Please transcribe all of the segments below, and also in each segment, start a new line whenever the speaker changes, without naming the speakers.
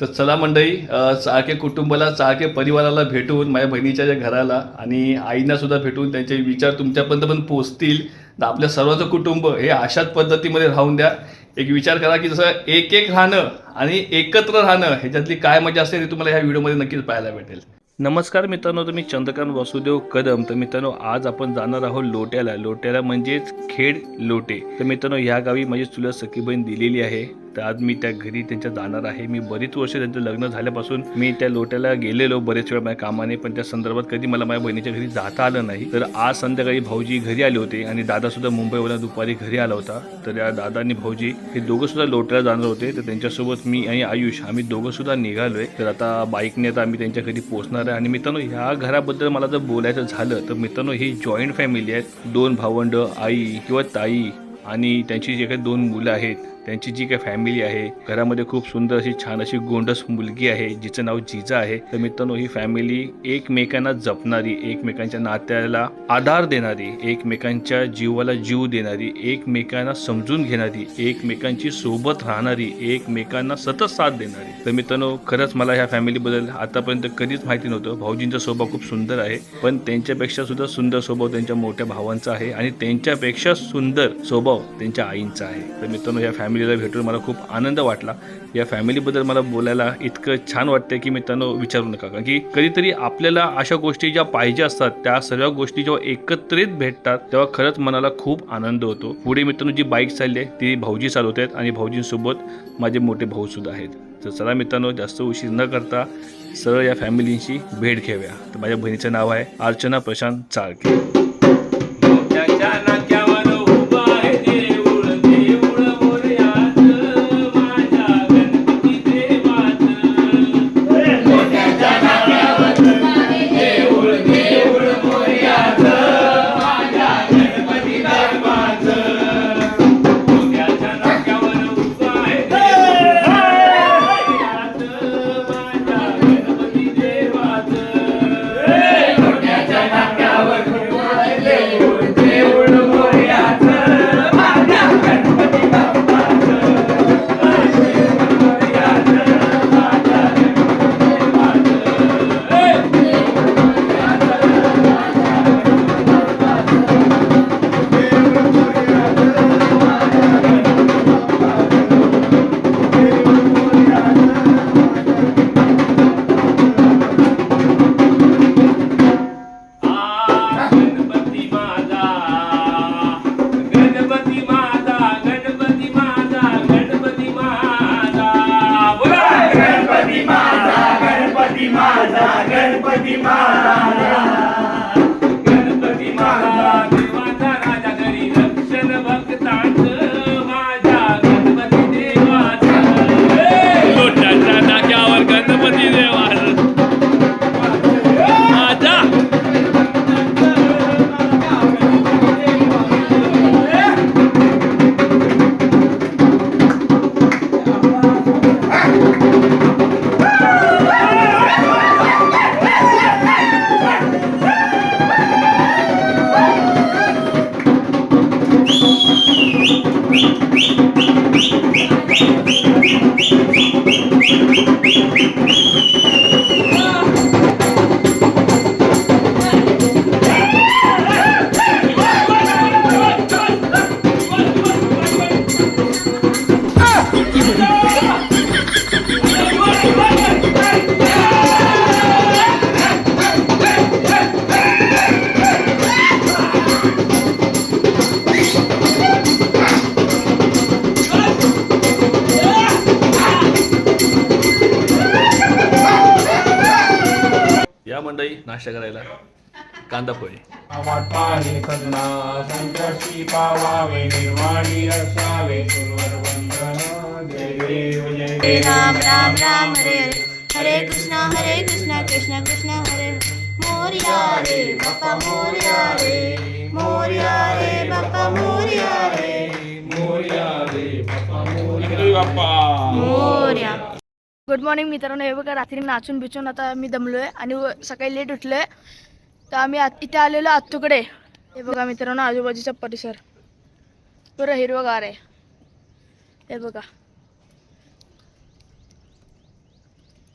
तर चला मंडळी चाळके कुटुंबाला चाळके परिवाराला भेटून माझ्या बहिणीच्या ज्या घराला आणि आईनासुद्धा भेटून त्यांचे विचार तुमच्यापर्यंत पण पोचतील तर आपल्या सर्वांचं कुटुंब हे अशाच पद्धतीमध्ये राहून द्या. एक विचार करा की जसं एक एक राहणं आणि एकत्र राहणं ह्याच्यातली काय मजा असते ते तुम्हाला ह्या व्हिडिओमध्ये नक्कीच पाहायला भेटेल. नमस्कार मित्रांनो तुम्ही चंद्रकांत वासुदेव कदम. तर मित्रांनो आज आपण जाणार आहोत लोट्याला. लोट्याला म्हणजेच खेड लोटे. तर मित्रांनो ह्या गावी माझी चुलत सखी बहीण दिलेली आहे. तर आज मी त्या घरी त्यांच्या जाणार आहे. मी बरीच वर्ष त्यांचं लग्न झाल्यापासून मी त्या लोट्याला गेलेलो बरेच वेळा माझ्या कामाने पण त्या संदर्भात कधी मला माझ्या बहिणीच्या घरी जाता आलं नाही. तर आज संध्याकाळी भाऊजी घरी आले होते आणि दादा सुद्धा मुंबईवरून दुपारी घरी आला होता. तर या दादा आणि भाऊजी हे दोघं सुद्धा लोट्याला जाणार होते. तर त्यांच्यासोबत मी आणि आयुष आम्ही दोघं सुद्धा निघालोय. तर आता बाईकने आता आम्ही त्यांच्या घरी पोहोचणार आहे. आणि मित्रांनो ह्या घराबद्दल मला जर बोलायचं झालं तर मित्रांनो ही जॉईंट फॅमिली आहेत. दोन भावंड आई किंवा ताई आणि त्यांची जे काही दोन मुलं आहेत त्यांची जी काही फॅमिली आहे घरामध्ये खूप सुंदर अशी छान अशी गोंडस मुलगी आहे जिचं नाव जिजा आहे. तर मित्रांनो ही फॅमिली एकमेकांना जपणारी एकमेकांच्या नात्याला आधार देणारी एकमेकांच्या जीवाला जीव देणारी एकमेकांना समजून घेणारी एकमेकांची सोबत राहणारी एकमेकांना सतत साथ देणारी. तर मित्रांनो खरंच मला ह्या फॅमिलीबद्दल आतापर्यंत कधीच माहिती नव्हतं. भाऊजींचा स्वभाव खूप सुंदर आहे पण त्यांच्यापेक्षा सुद्धा सुंदर स्वभाव त्यांच्या मोठ्या भावांचा आहे आणि त्यांच्यापेक्षा सुंदर स्वभाव त्यांच्या आईंचा आहे. तर मित्रांनो या फॅमिलीला भेटून मला खूप आनंद वाटला. या फॅमिलीबद्दल मला बोलायला इतकं छान वाटतं की मित्रांनो विचारू नका. कारण की कधीतरी आपल्याला अशा गोष्टी ज्या पाहिजे असतात त्या सर्व गोष्टी जेव्हा एकत्रित भेटतात तेव्हा खरंच मनाला खूप आनंद होतो. पुढे मित्रांनो जी बाईक चालली आहे ती भाऊजी चालवत आहेत आणि भाऊजींसोबत माझे मोठे भाऊ सुद्धा आहेत. तर चला मित्रांनो जास्त उशीर न करता सरळ या फॅमिलींशी भेट घेऊया. तर माझ्या बहिणीचं नाव आहे अर्चना प्रशांत चाळके. मंडळी नाश्ता करायला? कांदा पोहे.
वाटपाने करुणा संकष्टी पावावे निर्वाणी असावे सुरवर वंदन जय देव जय
हरे
देव
राम राम राम हरे हरे. हरे कृष्णा हरे कृष्णा कृष्ण कृष्ण हरे मोरिया रे बाप्पा मोरिया रे. मोरिया रे बाप्पा मोरिया रे.
मोरया रे बाप्पा मोरया बाप्पा
मोरिया. गुड मॉर्निंग मित्रांनो. हे बघा रात्री नाचून बिचून आता मी दमलोय आणि सकाळी लेट उठलोय. तर आम्ही इथे आलेलो आत्तूकडे हे बघा मित्रांनो आजूबाजूचा परिसर. पुरं हिरवगार आहे. हे बघा.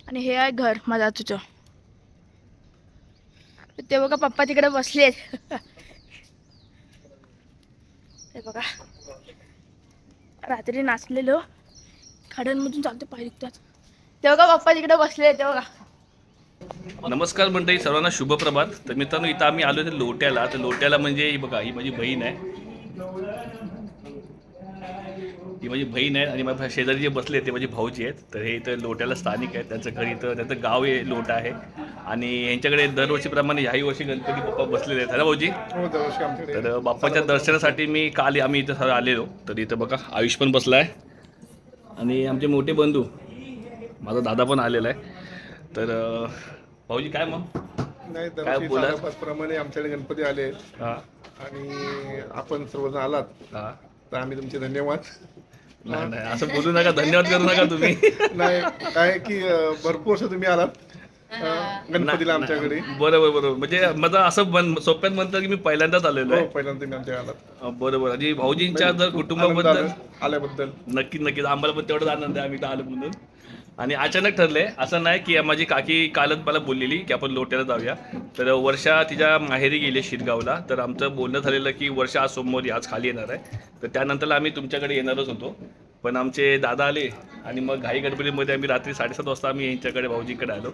आणि हे आहे घर माझ्या आतूचं. ते बघा पप्पा तिकडे बसले हे बघा. रात्री नाचलेलो. खड्यांमधून चालते पाय दुखतात ते बघा पप्पा तिकडे बसले ते बघा
नमस्कार मंडळी सर्वांना शुभप्रभात तर मित्रांनो इथं आम्ही आलो ते लोट्याला. तर लोट्याला म्हणजे ही बघा ही माझी बहीण आहे. ही माझी बहीण आहे आणि माझ्या शेजारी जे बसले ते माझी भाऊजी आहेत. तर हे इथं लोट्याला स्थानिक आहेत. त्यांचं घर इथं त्यांचं गाव हे लोटा आहे. आणि यांच्याकडे दरवर्षीप्रमाणे ह्याही वर्षी गणपती बाप्पा बसलेले आहेत. है ना भाऊजी?
हो दरवर्षी आमच्याकडे.
तर बाप्पाच्या दर्शनासाठी मी काल आम्ही इथं सर्व आलेलो. तर इथं बघा आयुष पण बसला आहे आणि आमचे मोठे बंधू. माझा दादा पण आलेला आहे. तर भाऊजी काय मग?
नाही
काय?
प्रमाणे आमच्याकडे गणपती आले
हां.
आणि आपण सर्वजण आलात.
हां.
तर आम्ही तुमचे धन्यवाद.
नाही नाही असं बोलू नका. धन्यवाद करू नका तुम्ही.
नाही काय की अं, भरपूर वर्ष तुम्ही आलात. अं, गणपतीला आमच्याकडे.
बरोबर बरोबर. म्हणजे माझं असं सोप्यात म्हणतं की मी पहिल्यांदाच आलेलो
हो
आहे.
पहिल्यांदा तुम्ही आमच्या आलात.
अं, बरोबर. आणि भाऊजींच्या जर
आनंद
कुटुंबाबद्दल
आला- आल्याबद्दल.
नक्की नक्कीच. आम्हाला पण तेवढंच आनंद आहे आम्ही इथं आलो म्हणून आणि अचानक ठरले असं नाही की माझी काकी कालच मला बोललेली की आपण लोट्याला जाऊया. तर वर्षा तिच्या माहेरी गेली शिरगावला. तर आमचं बोलणं झालेलं की वर्षा आज सोमवारी आज खाली येणार आहे. तर त्यानंतर आम्ही तुमच्याकडे येणारच होतो. पण आमचे दादा आले आणि मग घाई गडबडीमध्ये आम्ही रात्री साडेसात वाजता आम्ही यांच्याकडे भाऊजींकडे आलो.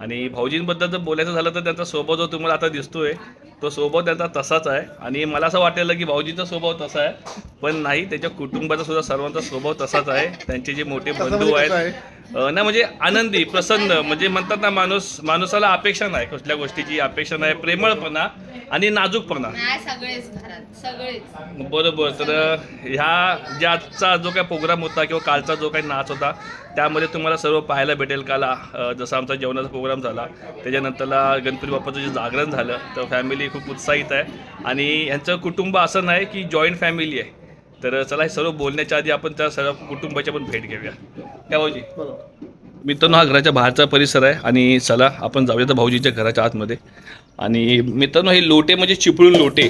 आणि भाऊजींबद्दल जर बोलायचं झालं तर त्यांचा स्वभाव जो तुम्हाला आता दिसतोय तो स्वभाव त्यांचा तसाच आहे. आणि मला असं वाटलेलं की भाऊजींचा स्वभाव तसा आहे. पण नाही त्याच्या कुटुंबाचा सुद्धा सर्वांचा स्वभाव तसाच आहे. त्यांचे जे मोठे बंधू
म्हणजे
आहेत ना म्हणजे आनंदी प्रसन्न म्हणजे म्हणतात ना माणूस माणूसाला अपेक्षा नाही. कुठल्या गोष्टीची अपेक्षा नाही प्रेमळपणा आणि नाजूकपणा.
नाही सगळेच घरात सगळेच.
बरोबर तर ह्या जे आजचा जो काही प्रोग्राम होता किंवा कालचा जो काही नाच होता त्यामध्ये तुम्हाला सर्व पाहायला भेटेल काला जसं आमचा जेवणाचा प्रोग्राम झाला. त्याच्यानंतरला गणपती बाप्पाचं जे जागरण झालं तर फॅमिली खूप उत्साहित आहे. आणि यांचं कुटुंब असं नाही की जॉईंट फॅमिली आहे. तर चला हे सर्व बोलण्याच्या आधी आपण त्या सर्व कुटुंबाची पण भेट घेऊया. काय भाऊजी? मित्रांनो हा घराच्या बाहेरचा परिसर आहे आणि चला आपण जाऊया तर भाऊजीच्या घराच्या आतमध्ये. आणि मित्रांनो हे लोटे म्हणजे चिपळूण लोटे.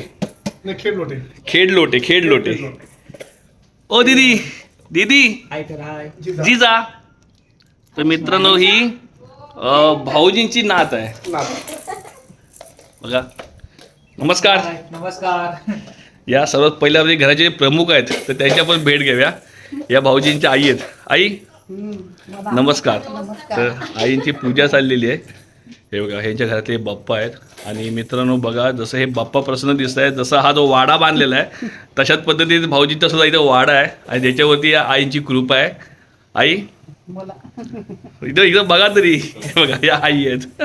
खेळ लोटे.
खेड लोटे खेड लोटे. ओ दीदी. दीदी. जिजा. तर मित्रांनो ही भाऊजींची नात आहे. बघा. नमस्कार.
नमस्कार.
या सर्वात पहिल्या म्हणजे घराचे प्रमुख आहेत तर त्यांच्या पण भेट घेऊया. या भाऊजींच्या आई आहेत. आई? नमस्कार. तर आईंची पूजा चाललेली आहे. हे बघा ह्यांच्या घरातले बाप्पा आहेत. आणि मित्रांनो बघा जसं हे बाप्पा प्रसन्न दिसत आहे जसा हा जो वाडा बांधलेला आहे तशाच पद्धतीने भाऊजींचा सुद्धा इथं वाडा आहे. आणि त्याच्यावरती आईंची कृपा आहे. आई? इथं इथं बघा तरी. बघा या आई आहेत.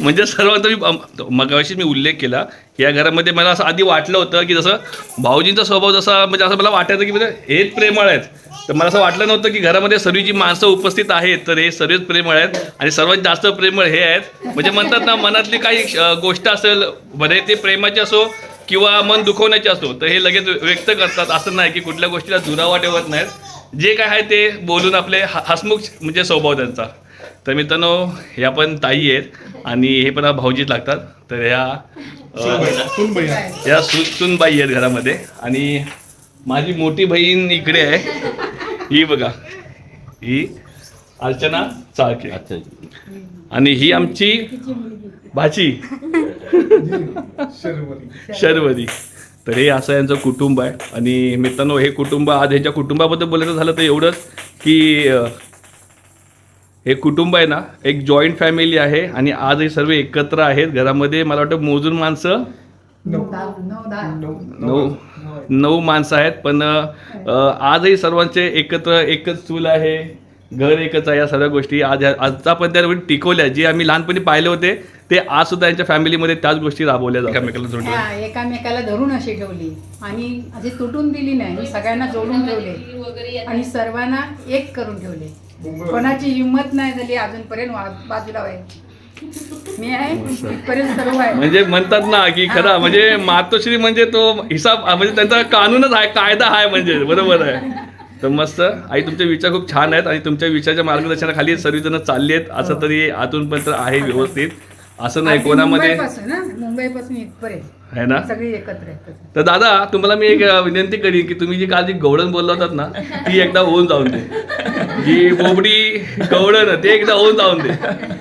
म्हणजे सर्वांचा मी मगाशी मी उल्लेख केला या घरामध्ये मला असं आधी वाटलं होतं की जसं भाऊजींचा स्वभाव जसा म्हणजे असं मला वाटायचं की म्हणजे हेच प्रेमळ आहेत. तर मला असं वाटलं नव्हतं की घरामध्ये सर्व जी माणसं उपस्थित आहेत तर हे सर्वच प्रेमळ आहेत आणि सर्वात जास्त प्रेमळ हे आहेत. म्हणजे म्हणतात ना मनातली काही गोष्ट असेल भले ते प्रेमाची असो किंवा मन दुखवण्याची असो तर हे लगेच व्यक्त करतात. असं नाही की कुठल्या गोष्टीला दुरावा ठेवत नाहीत. जे काय आहे ते बोलून आपले ह- हसमुख म्हणजे स्वभाव त्यांचा. तर मित्रांनो ह्या पण ताई आहेत आणि हे पण भाऊजीत लागतात. तर ह्या या सु सुनबाई आहेत घरामध्ये. आणि माझी मोठी बहीण इकडे आहे. ही बघा. ही अर्चना चाळके. आणि ही आमची भाची. शर्वरी. तर हे असं यांचं कुटुंब आहे. आणि मित्रांनो हे कुटुंब आज ह्यांच्या कुटुंबाबद्दल बोलायचं झालं तर एवढंच की हे कुटुंब आहे ना एक जॉईंट फॅमिली आहे आणि आज हे सर्व एकत्र आहेत. घरामध्ये मला वाटतं मोजून माणसं नऊ नऊ माणसं आहेत. पण आजही सर्वांचे एकत्र एकच चूल आहे. घर एकच आहे या सर्व गोष्टी. आज आजचा पण त्या टिकवल्या. जे आम्ही लहानपणी पाहिले होते ते आज सुद्धा यांच्या फॅमिलीमध्ये त्याच गोष्टी राबवल्या जातात. एकमेकाला
एकामेकाला धरून अशी ठेवली. आणि अशी तुटून दिली नाही सगळ्यांना जोडून ठेवले.
वगैरे
आणि सर्वांना एक करून ठेवले. कोणाची हिंमत नाही झाली अजूनपर्यंत वा- बाजूला व्हायची. मी आहे इथपर्यंत सर्व आहे.
म्हणजे म्हणतात ना की खरा म्हणजे मातोश्री म्हणजे तो हिसाब म्हणजे त्यांचा कानूनच आहे कायदा आहे म्हणजे बरोबर आहे. तर मस्त. आई तुमचे विचार खूप छान आहेत आणि तुमच्या विचाराच्या मार्गदर्शनाखाली सर्वजण चालली आहेत असं तरी आतून पण तर आहे व्यवस्थित. असं नाही कोणामध्ये?
मुंबईपासून ना मुंबईपासून इथपर्यंत.
आहे ना?
सगळी एकत्र आहेत
तर दादा तुम्हाला मी एक विनंती करीन की तुम्ही जी काल जी गवळण बोलला होतात ना ती एकदा होऊन जाऊन दे. जी बोबडी गवळण ते एकदा होऊन जाऊन दे.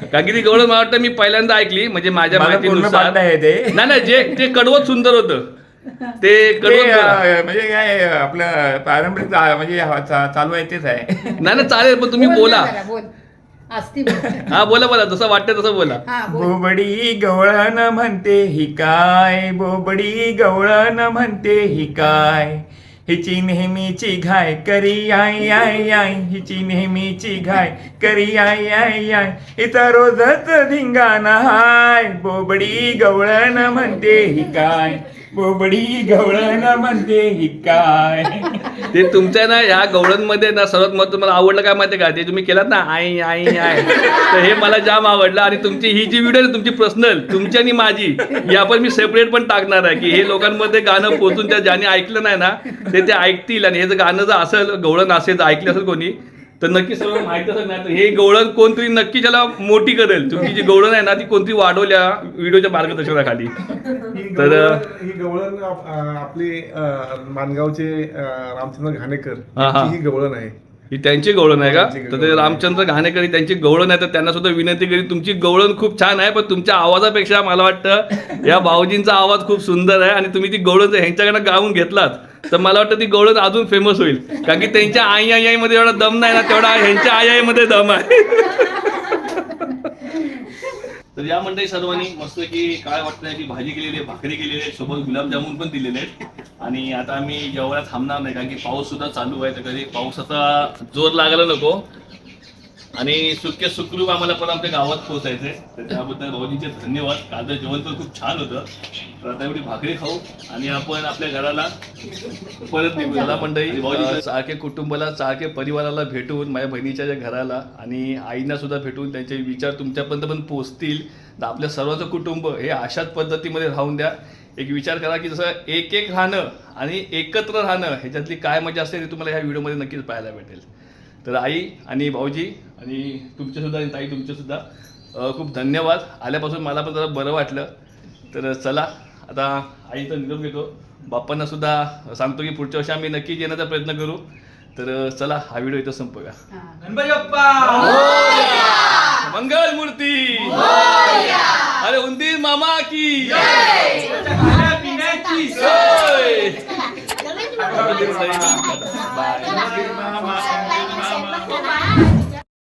कारण की ती गवळण मला वाटतं मी पहिल्यांदा ऐकली म्हणजे माझ्या
मला पूर्ण
माहितीनुसार
पाठ नाही ते.
नाही नाही जे ते कडवत सुंदर होतं. ते
ते,
कडवत बोला.
अं, म्हणजे काय आपलं पारंपरिक चा- म्हणजे हा चा- चालू आहे तेच आहे.
नाही नाही चालेल पण तुम्ही
बोल
बोला.
ना जरा, बोल. असती
हा बोला बोला जसं वाटतं तसं बोला.
हा बोल.
बोबडी गवळण म्हणते ही काय? बोबडी गवळण म्हणते ही काय? हिची नेहमीची घाय करी आय आय आय हिची नेहमीची घाय करी आय आय आय इथं रोजच धिंगाणा हाय. बोबडी गवळण म्हणते ही काय? बोबडी गवळण म्हणते ही काय?
ते तुमच्या ना ह्या गवळणमध्ये ना सर्वात महत्त्व तुम्हाला आवडलं काय माहिती का? ते तुम्ही केलात ना आई आई आय तर हे मला जाम आवडलं आणि तुमची ही जी व्हिडिओ तुमची पर्सनल तुमची आणि माझी या पण मी सेपरेट पण टाकणार आहे. की हे लोकांमध्ये गाणं पोचून त्या ज्याने ऐकलं नाही ना ते ते ऐकतील. आणि हे जर गाणं जर असेल गवळण असेल ऐकलं असेल कोणी तर नक्की सर्व माहिती असेल ना तर हे गवळण कोणतरी नक्की त्याला मोठी करेल. तुमची जी गवळण आहे ना ती कोणतरी वाढवल्या व्हिडिओच्या मार्गदर्शनाखाली. तर
ही गवळण आपले माणगावचे रामचंद्र घाणेकर
ही
गवळण आहे.
ही त्यांची गवळण आहे का? तर ते. रामचंद्र घाणेकर ही त्यांची गवळण आहे तर त्यांना सुद्धा विनंती करी तुमची गवळण खूप छान आहे पण तुमच्या आवाजापेक्षा मला वाटतं या भाऊजींचा आवाज खूप सुंदर आहे आणि तुम्ही ती गवळण जर ह्यांच्याकडनं गाऊन घेतलात तर मला वाटतं ती गवळण अजून फेमस होईल. कारण की त्यांच्या आई आई आई मध्ये एवढा दम नाही ना तेवढा ह्यांच्या आई आई मध्ये दम आहे. तर या मंडळी सर्वांनी मस्त की काय वाटतं की भाजी केलेली आहे भाकरी केलेली आहे सोबत गुलाबजामुन पण दिलेले आहेत. आणि आता आम्ही जेवढ्यात थांबणार नाही कारण की पाऊस सुद्धा चालू आहे तर कधी पावसाचा जोर लागायला नको. आणि सुखे सुखरूप आम्हाला पण आमच्या गावात पोहोचायचंय. तर त्याबद्दल भाऊजींचे धन्यवाद. कालचं जेवण पण खूप छान होतं. तर आता एवढी भाकरी खाऊ आणि आपण आपल्या घराला परत निघू चला मंडळी भाऊजी सारखे कुटुंबाला सारखे परिवाराला भेटून माझ्या बहिणीच्या ज्या घराला आणि आईना सुद्धा भेटून त्यांचे विचार तुमच्यापर्यंत पण पोहोचतील. तर आपल्या सर्वांचं कुटुंब हे अशाच पद्धतीमध्ये राहून द्या. एक विचार करा की जसं एक एक राहणं आणि एकत्र राहणं ह्याच्यातली काय मजा असते ते तुम्हाला ह्या व्हिडिओमध्ये नक्कीच पाहायला भेटेल. तर आई आणि भाऊजी आणि तुमचे सुद्धा आणि ताई तुमचे सुद्धा अं, खूप धन्यवाद. आल्यापासून मला पण जरा बरं वाटलं. तर चला आता आईचा निरोप घेतो. बाप्पांना सुद्धा सांगतो की पुढच्या वर्षी आम्ही नक्कीच येण्याचा प्रयत्न करू. तर चला हा व्हिडिओ इथं संपूया. मंगल मूर्ती अरे उंदीर मामा की. सोय. बाय.